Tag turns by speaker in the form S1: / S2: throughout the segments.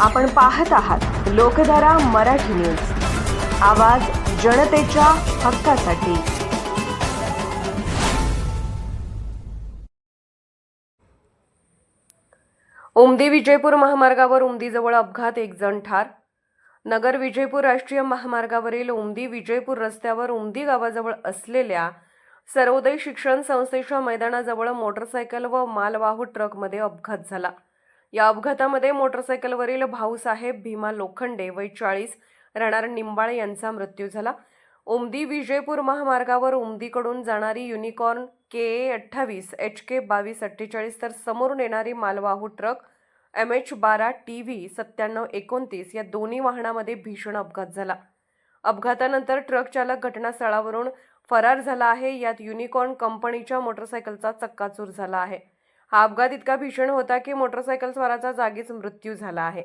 S1: आपण पाहत आहात लोकधारा मराठी न्यूज. आवाज जनतेच्या हक्कासाठी. उमदी विजयपूर महामार्गावर उमदीजवळ अपघात एक जण ठार. नगर विजयपूर राष्ट्रीय महामार्गावरील उमदी विजयपूर रस्त्यावर उमदी गावाजवळ असलेल्या सर्वोदय शिक्षण संस्थेच्या मैदानाजवळ मोटरसायकल व मालवाहू ट्रकमध्ये अपघात झाला. या अपघातामध्ये मोटरसायकलवरील भाऊसाहेब भीमा लोखंडे वय चाळीस राहणार निंबाळे यांचा मृत्यू झाला. उमदी विजयपूर महामार्गावर उमदीकडून जाणारी युनिकॉर्न के ए अठ्ठावीस एच के बावीस अठ्ठेचाळीस तर समोरून येणारी मालवाहू ट्रक एम एच बारा टी व्ही सत्त्याण्णव एकोणतीस या दोन्ही वाहनामध्ये भीषण अपघात झाला. अपघातानंतर ट्रक चालक घटनास्थळावरून फरार झाला आहे. यात युनिकॉर्न कंपनीच्या मोटरसायकलचा चक्काचूर झाला आहे. हा अपघात इतका भीषण होता की मोटरसायकल स्वाराचा जागीच मृत्यू झाला आहे.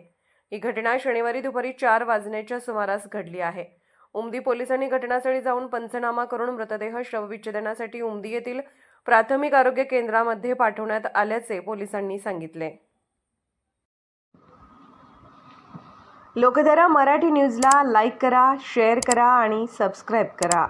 S1: ही घटना शनिवारी दुपारी चार वाजण्याच्या सुमारास घडली आहे. उमदी पोलिसांनी घटनास्थळी जाऊन पंचनामा करून मृतदेह शवविच्छेदनासाठी उमदी येथील प्राथमिक आरोग्य केंद्रामध्ये पाठवण्यात आल्याचे पोलिसांनी सांगितले. लोकधारा मराठी न्यूजला लाईक करा शेअर करा आणि सबस्क्राईब करा.